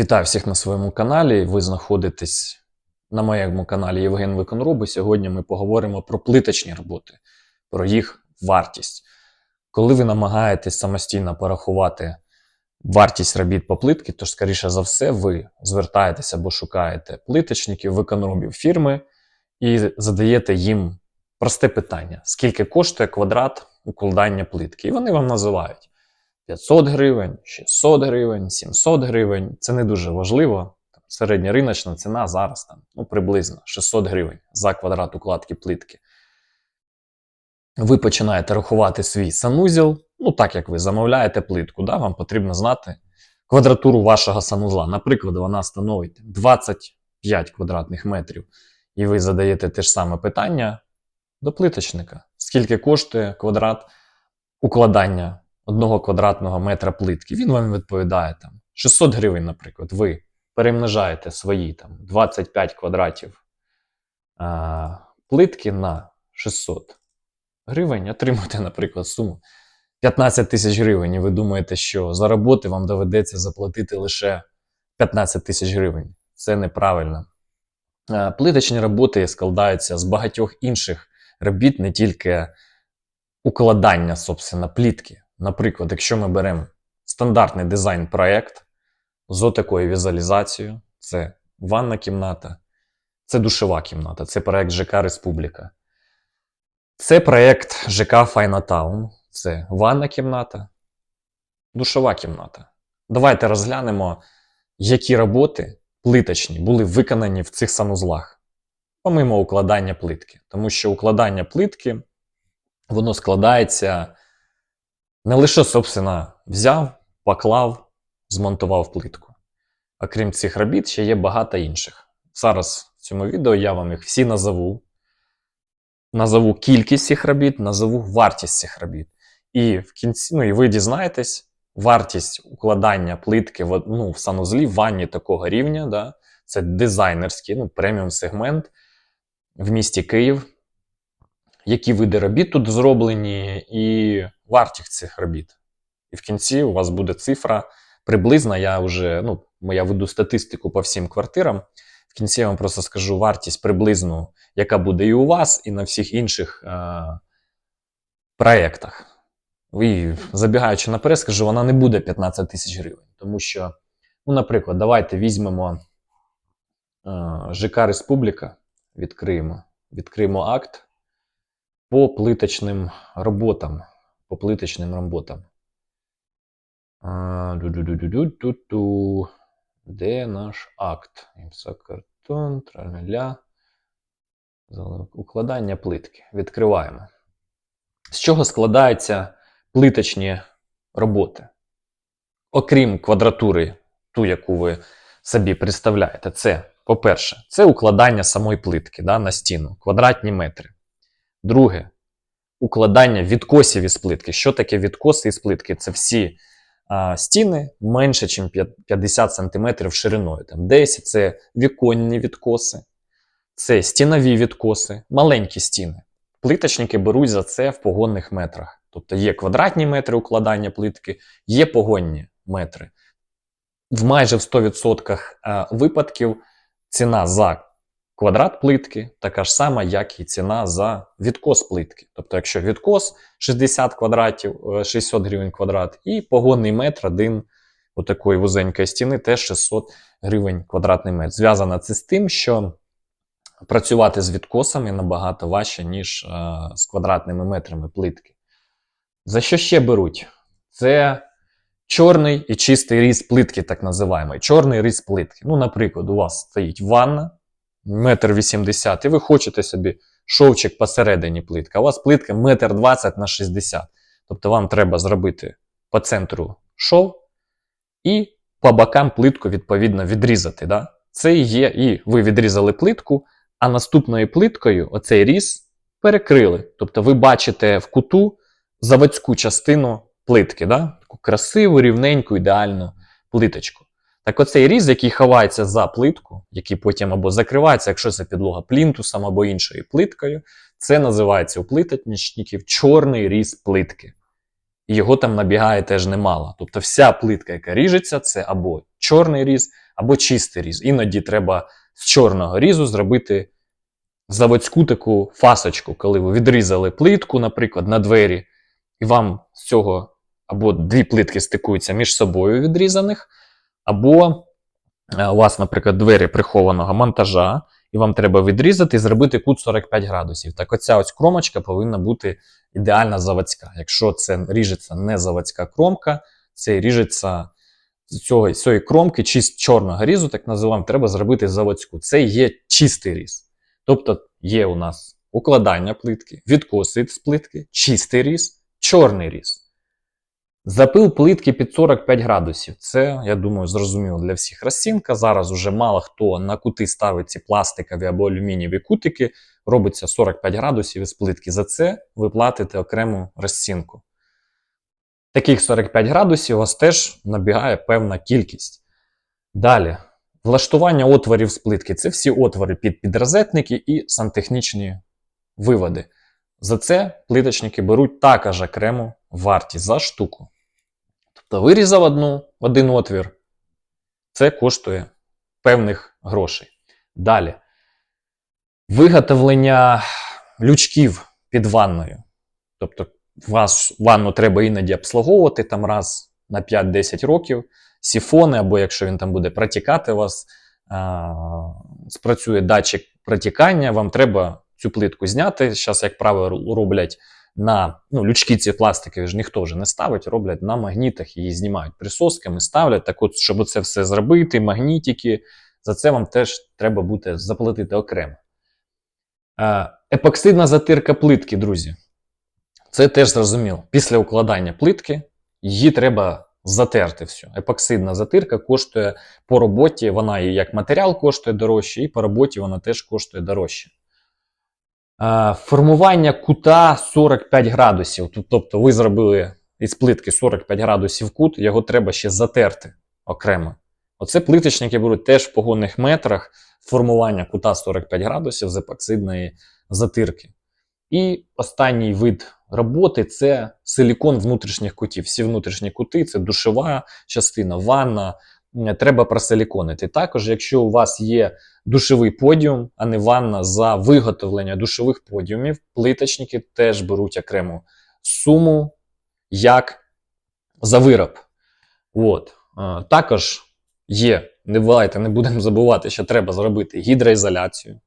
Вітаю всіх на своєму каналі. Ви знаходитесь на моєму каналі Євген Виконроб. І Сьогодні ми поговоримо про плиточні роботи, про їх вартість. Коли ви намагаєтесь самостійно порахувати вартість робіт по плитки, то скоріше за все, ви звертаєтеся або шукаєте плиточників, виконробів фірми і задаєте їм просте питання: скільки коштує квадрат укладання плитки? І вони вам називають. 500 гривень, 600 гривень, 700 гривень. Це не дуже важливо. Середня риночна ціна зараз там, ну, приблизно 600 гривень за квадрат укладки плитки. Ви починаєте рахувати свій санузел, ну так як ви замовляєте плитку, да, вам потрібно знати квадратуру вашого санузла. Наприклад, вона становить 25 квадратних метрів, і ви задаєте те ж саме питання до плиточника. Скільки коштує квадрат укладання одного квадратного метра плитки. Він вам відповідає там 600 гривень, наприклад. Ви перемножаєте свої там 25 квадратів а, плитки на 600 гривень, отримуєте, наприклад, суму 15 тисяч гривень. І ви думаєте, що за роботи вам доведеться заплатити лише 15 тисяч гривень. Це неправильно. Плиточні роботи складаються з багатьох інших робіт, не тільки укладання, собственно, плітки. Наприклад, якщо ми беремо стандартний дизайн-проект з отакою візуалізацією, це ванна кімната, це душова кімната, це проект ЖК Республіка. Це проект ЖК Файнатаун, це ванна кімната, душова кімната. Давайте розглянемо, які роботи плиточні були виконані в цих санузлах, помимо укладання плитки. Тому що укладання плитки воно складається не лише, собственно, взяв, поклав, змонтував плитку. Окрім цих робіт, ще є багато інших. Зараз в цьому відео я вам їх всі назову. Назову кількість цих робіт, назову вартість цих робіт. І в кінці, ну і ви дізнаєтесь, вартість укладання плитки в, ну, в санузлі в ванні такого рівня. Да? Це дизайнерський, ну, преміум сегмент в місті Київ. Які види робіт тут зроблені, і вартість цих робіт. І в кінці у вас буде цифра приблизна. Я вже ну, я веду статистику по всім квартирам. В кінці я вам просто скажу вартість приблизну, яка буде і у вас, і на всіх інших е- проєктах. І забігаючи наперед, скажу, вона не буде 15 тисяч гривень. Тому що, ну, наприклад, давайте візьмемо е- ЖК Республіка, відкриємо, відкриємо акт по плиточним роботам. По плиточним роботам. Де наш акт? Імсакартон, траля. Укладання плитки. Відкриваємо. З чого складаються плиточні роботи? Окрім квадратури, ту, яку ви собі представляєте, це, по-перше, це укладання самої плитки да, на стіну, квадратні метри. Друге, укладання відкосів із плитки. Що таке відкоси із плитки? Це всі а, стіни менше, ніж 50 см шириною. Там 10 це віконні відкоси, це стінові відкоси, маленькі стіни. Плиточники беруть за це в погонних метрах. Тобто є квадратні метри укладання плитки, є погонні метри. В майже в 100% випадків ціна за квадрат плитки така ж сама, як і ціна за відкос плитки. Тобто, якщо відкос 60 квадратів, 600 гривень квадрат, і погонний метр один отакої вузенької стіни теж 600 гривень квадратний метр. Зв'язано це з тим, що працювати з відкосами набагато важче, ніж а, з квадратними метрами плитки. За що ще беруть? Це чорний і чистий різ плитки, так називаємо. Чорний різ плитки. Ну, наприклад, у вас стоїть ванна метр вісімдесят, і ви хочете собі шовчик посередині плитка. У вас плитка метр двадцять на 60. Тобто вам треба зробити по центру шов і по бокам плитку відповідно відрізати. Да? Це є, і ви відрізали плитку, а наступною плиткою оцей різ перекрили. Тобто ви бачите в куту заводську частину плитки, да? таку красиву, рівненьку, ідеальну плиточку. Так оцей різ, який ховається за плитку, який потім або закривається, якщо це підлога плінтусом або іншою плиткою, це називається у плиточників чорний різ плитки. і його там набігає теж немало. Тобто вся плитка, яка ріжеться, це або чорний різ, або чистий різ. Іноді треба з чорного різу зробити заводську таку фасочку, коли ви відрізали плитку, наприклад, на двері, і вам з цього або дві плитки стикуються між собою відрізаних, або е, у вас, наприклад, двері прихованого монтажа, і вам треба відрізати і зробити кут 45 градусів. Так оця ось кромочка повинна бути ідеальна заводська. Якщо це ріжеться не заводська кромка, це ріжеться цього, цієї кромки, чи з чорного різу, так називаємо, треба зробити заводську. Це є чистий різ. Тобто є у нас укладання плитки, відкоси з плитки, чистий різ, чорний різ. Запил плитки під 45 градусів. Це, я думаю, зрозуміло для всіх розцінка. Зараз уже мало хто на кути ставить ці пластикові або алюмінієві кутики. Робиться 45 градусів із плитки. За це ви платите окрему розцінку. Таких 45 градусів у вас теж набігає певна кількість. Далі. Влаштування отворів з плитки це всі отвори під підрозетники і сантехнічні виводи. За це плиточники беруть також окрему вартість за штуку. Тобто вирізав одну, один отвір, це коштує певних грошей. Далі. Виготовлення лючків під ванною. Тобто, вас ванну треба іноді обслуговувати там раз на 5-10 років. Сіфони, або якщо він там буде протікати, у вас а, спрацює датчик протікання, вам треба цю плитку зняти. Зараз, як правило, роблять на ну, лючки ці пластикові ж ніхто вже не ставить, роблять на магнітах, її знімають присосками, ставлять. Так от, щоб це все зробити, магнітики, за це вам теж треба буде заплатити окремо. Епоксидна затирка плитки, друзі. Це теж зрозуміло. Після укладання плитки її треба затерти всю. Епоксидна затирка коштує по роботі, вона і як матеріал коштує дорожче, і по роботі вона теж коштує дорожче. Е, Формування кута 45 градусів. Тобто ви зробили із плитки 45 градусів кут, його треба ще затерти окремо. Оце плиточники беруть теж в погонних метрах формування кута 45 градусів з епоксидної затирки. І останній вид роботи це силікон внутрішніх кутів. Всі внутрішні кути це душова частина, ванна. Треба просиліконити. Також, якщо у вас є душовий подіум, а не ванна за виготовлення душових подіумів, плиточники теж беруть окрему суму як за вироб. От. Також є, не давайте, не будемо забувати, що треба зробити гідроізоляцію.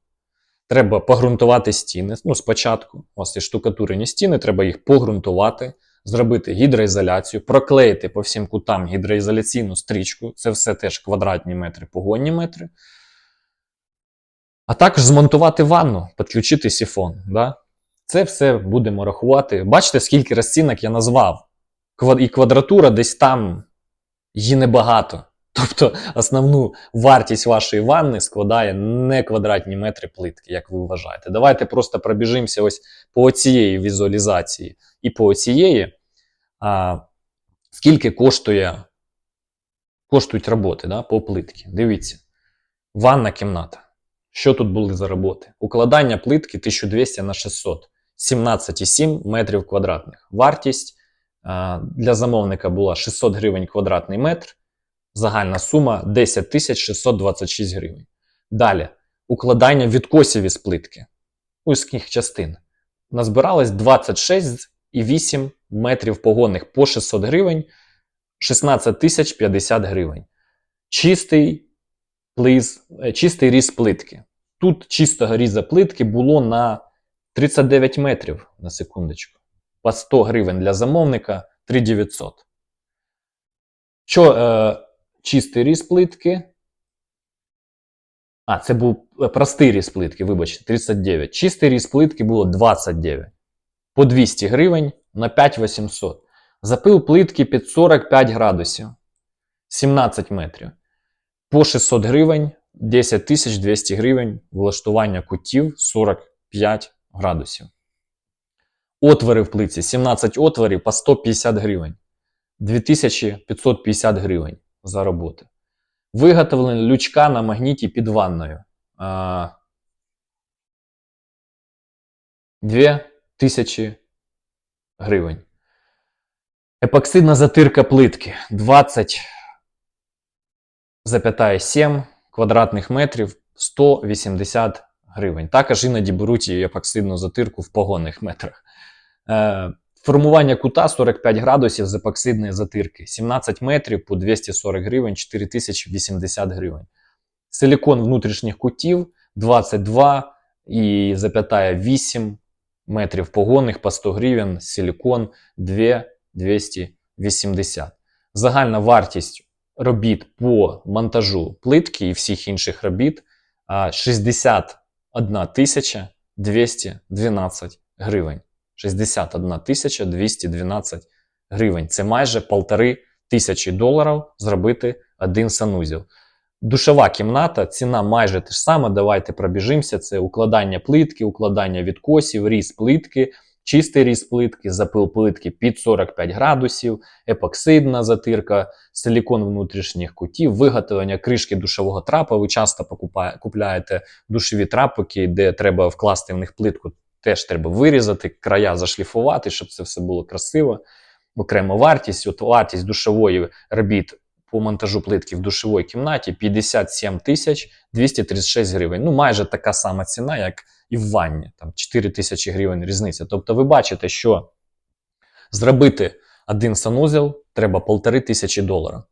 Треба погрунтувати стіни. Ну, спочатку вас є штукатурені стіни, треба їх погрунтувати, зробити гідроізоляцію, проклеїти по всім кутам гідроізоляційну стрічку. Це все теж квадратні метри, погонні метри. А також змонтувати ванну, підключити сіфон. Да? Це все будемо рахувати. Бачите, скільки розцінок я назвав. І квадратура десь там її небагато. Тобто основну вартість вашої ванни складає не квадратні метри плитки, як ви вважаєте. Давайте просто пробіжимося ось по цієї візуалізації і по цієї, а, скільки коштує, коштують роботи да, по плитці. Дивіться, ванна кімната. Що тут були за роботи? Укладання плитки 1200 на 600, 17,7 метрів квадратних. Вартість а, для замовника була 600 гривень квадратний метр. Загальна сума 10 626 гривень. Далі укладання відкосів із плитки узких частин. Назбиралось 26,8 метрів погонних по 600 гривень, 16 тисяч 50 гривень. Чистий, плиз, е, чистий різ плитки. Тут чистого різа плитки було на 39 метрів на секундочку. По 100 гривень для замовника 3900. Що е, чистий різ плитки. А, це був е, простий різ плитки, вибачте, 39. Чистий різ плитки було 29. По 200 гривень на 5800. Запил плитки під 45 градусів. 17 метрів. По 600 гривень, 10 200 гривень влаштування кутів 45 градусів. Отвори в плитці 17 отворів по 150 гривень. 2550 гривень за. Виготовлення лючка на магніті під ванною. А, 2000 гривень. Епоксидна затирка плитки 20,7 квадратних метрів 180 гривень. Також іноді беруть і епоксидну затирку в погонних метрах. Формування кута 45 градусів з епоксидної затирки 17 метрів по 240 гривень 4080 гривень. Силікон внутрішніх кутів 22 і запятая 8 метрів погонних по 100 гривень, силікон 2 280. Загальна вартість робіт по монтажу плитки і всіх інших робіт 61 тисяча 212 гривень. 61 тисяча 212 гривень. Це майже полтори тисячі доларів зробити один санузел. Душова кімната, ціна майже те ж сама. Давайте пробіжимося. Це укладання плитки, укладання відкосів, різ плитки, чистий різ плитки, запил плитки під 45 градусів, епоксидна затирка, силікон внутрішніх кутів, виготовлення кришки душового трапа. Ви часто покупає- душові трапики, де треба вкласти в них плитку. Теж треба вирізати, края зашліфувати, щоб це все було красиво. Окрема вартість. От вартість душової робіт по монтажу плитки в душовій кімнаті 57 тисяч 236 гривень. Ну, майже така сама ціна, як і в ванні. Там 4 тисячі гривень різниця. Тобто ви бачите, що зробити один санузел треба полтори тисячі доларів.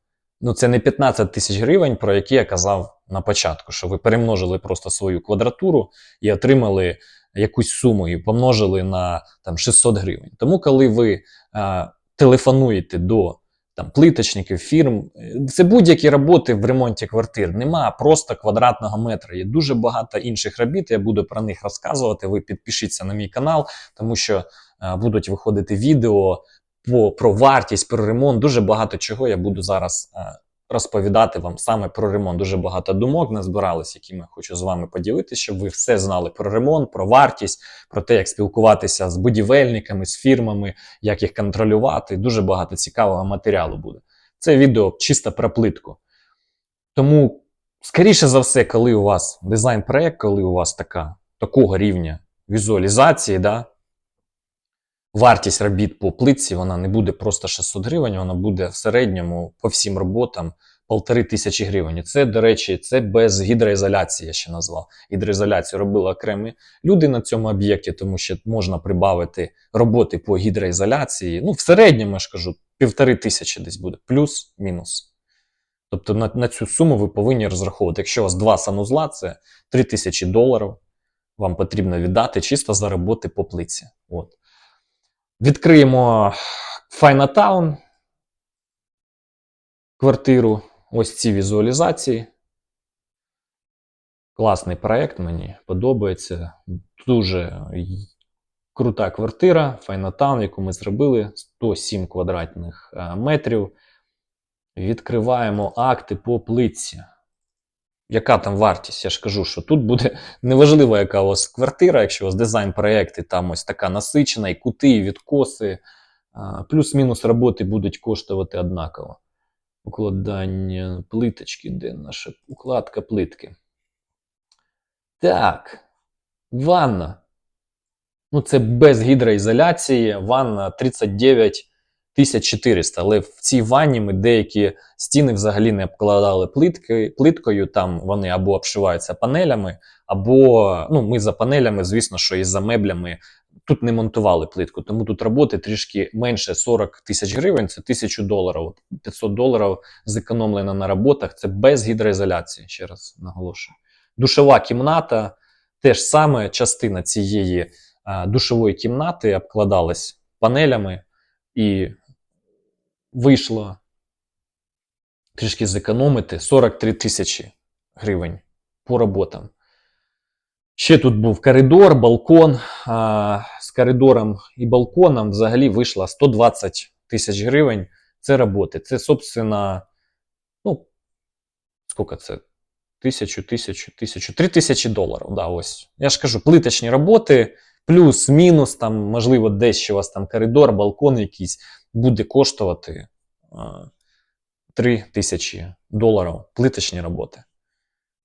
Ну, це не 15 тисяч гривень, про які я казав на початку, що ви перемножили просто свою квадратуру і отримали якусь суму і помножили на там 600 гривень. Тому, коли ви е, телефонуєте до там плиточників, фірм, це будь-які роботи в ремонті квартир. Нема просто квадратного метра. Є дуже багато інших робіт. Я буду про них розказувати. Ви підпишіться на мій канал, тому що е, будуть виходити відео по, про вартість, про ремонт. Дуже багато чого я буду зараз е, розповідати вам саме про ремонт. Дуже багато думок назбирались, якими хочу з вами поділитися, щоб ви все знали про ремонт, про вартість, про те, як спілкуватися з будівельниками, з фірмами, як їх контролювати. Дуже багато цікавого матеріалу буде. Це відео чисто про плитку. Тому, скоріше за все, коли у вас дизайн-проект, коли у вас така, такого рівня візуалізації, да, вартість робіт по плитці вона не буде просто 600 гривень, вона буде в середньому по всім роботам полтори тисячі гривень. Це, до речі, це без гідроізоляції, я ще назвав. Гідроізоляцію робили окремі люди на цьому об'єкті, тому що можна прибавити роботи по гідроізоляції. Ну, в середньому я ж кажу, півтори тисячі десь буде, плюс-мінус. Тобто на, на цю суму ви повинні розраховувати. Якщо у вас два санузла, це 3 тисячі доларів. Вам потрібно віддати чисто за роботи по плиці. От. Відкриємо Файнатаун квартиру. Ось ці візуалізації. Класний проект, мені подобається. Дуже крута квартира. Файнатаун, яку ми зробили 107 квадратних е, метрів. Відкриваємо акти по плитці. Яка там вартість? Я ж кажу, що тут буде неважливо, яка у вас квартира, якщо у вас дизайн-проєкт, і там ось така насичена, і кути, і відкоси. Плюс-мінус роботи будуть коштувати однаково. Укладання плиточки, де наша укладка плитки. Так, ванна. Ну, це без гідроізоляції. Ванна 39 400. Але в цій ванні ми деякі стіни взагалі не обкладали плитки, плиткою. Там вони або обшиваються панелями, або ну, ми за панелями, звісно, що і за меблями тут не монтували плитку. Тому тут роботи трішки менше 40 тисяч гривень, це 1000 доларів. 500 доларів зекономлено на роботах. Це без гідроізоляції, ще раз наголошую. Душова кімната. Теж саме частина цієї а, душової кімнати обкладалась панелями і вийшло трішки зекономити 43 тисячі гривень по роботам. Ще тут був коридор, балкон. А, з коридором і балконом взагалі вийшло 120 тисяч гривень. Це роботи. Це, собственно, ну, скільки це? Тисячу, тисячу, тисячу, три тисячі доларів. Да, ось. Я ж кажу, плиточні роботи, плюс-мінус, там, можливо, десь ще у вас там коридор, балкон якийсь буде коштувати а, 3 тисячі доларів плиточні роботи.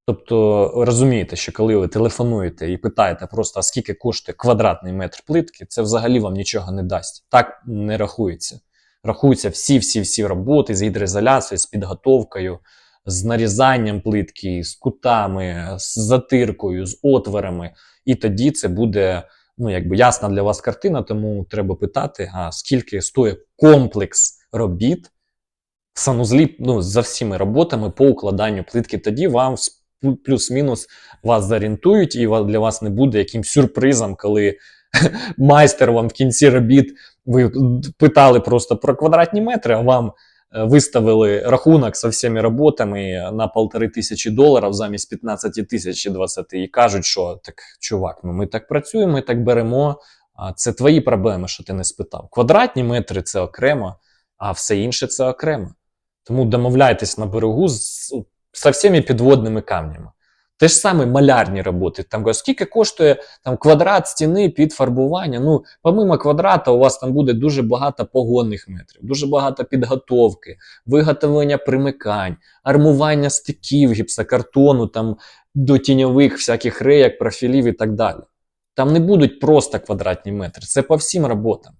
Тобто, розумієте, що коли ви телефонуєте і питаєте просто, а скільки коштує квадратний метр плитки, це взагалі вам нічого не дасть. Так не рахується. Рахуються всі-всі-всі роботи з гідроізоляцією, з підготовкою, з нарізанням плитки, з кутами, з затиркою, з отворами. І тоді це буде ну, якби ясна для вас картина, тому треба питати, а скільки стоїть комплекс робіт в санузлі ну, за всіми роботами по укладанню плитки. Тоді вам плюс-мінус вас зорієнтують, і для вас не буде якимсь сюрпризом, коли майстер вам в кінці робіт ви питали просто про квадратні метри, а вам виставили рахунок з всіми роботами на полтори тисячі доларів замість 15 тисяч чи 20 і кажуть, що так, чувак, ну ми так працюємо, ми так беремо. Це твої проблеми, що ти не спитав. Квадратні метри це окремо, а все інше це окремо. Тому домовляйтесь на берегу з, з всіми підводними камнями. Те ж саме малярні роботи. Там скільки коштує там, квадрат стіни під фарбування. Ну, помимо квадрата, у вас там буде дуже багато погонних метрів, дуже багато підготовки, виготовлення примикань, армування стиків, гіпсокартону, там, до тіньових всяких реєк, профілів і так далі. Там не будуть просто квадратні метри, це по всім роботам.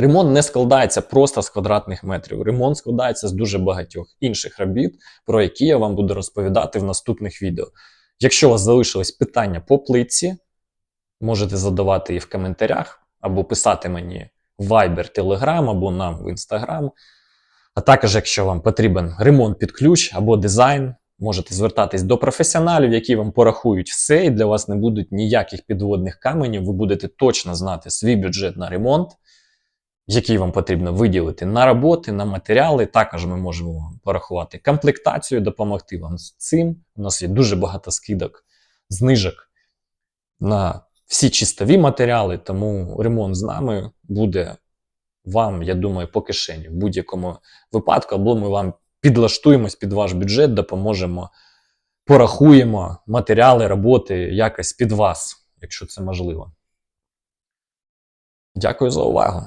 Ремонт не складається просто з квадратних метрів. Ремонт складається з дуже багатьох інших робіт, про які я вам буду розповідати в наступних відео. Якщо у вас залишились питання по плитці, можете задавати їх в коментарях або писати мені в Viber, Telegram або нам в Instagram. А також, якщо вам потрібен ремонт під ключ або дизайн, можете звертатись до професіоналів, які вам порахують все, і для вас не будуть ніяких підводних каменів. Ви будете точно знати свій бюджет на ремонт, який вам потрібно виділити на роботи, на матеріали. Також ми можемо порахувати комплектацію, допомогти вам з цим. У нас є дуже багато скидок, знижок на всі чистові матеріали, тому ремонт з нами буде вам, я думаю, по кишені в будь-якому випадку, або ми вам підлаштуємось під ваш бюджет, допоможемо, порахуємо матеріали, роботи якось під вас, якщо це можливо. Дякую за увагу.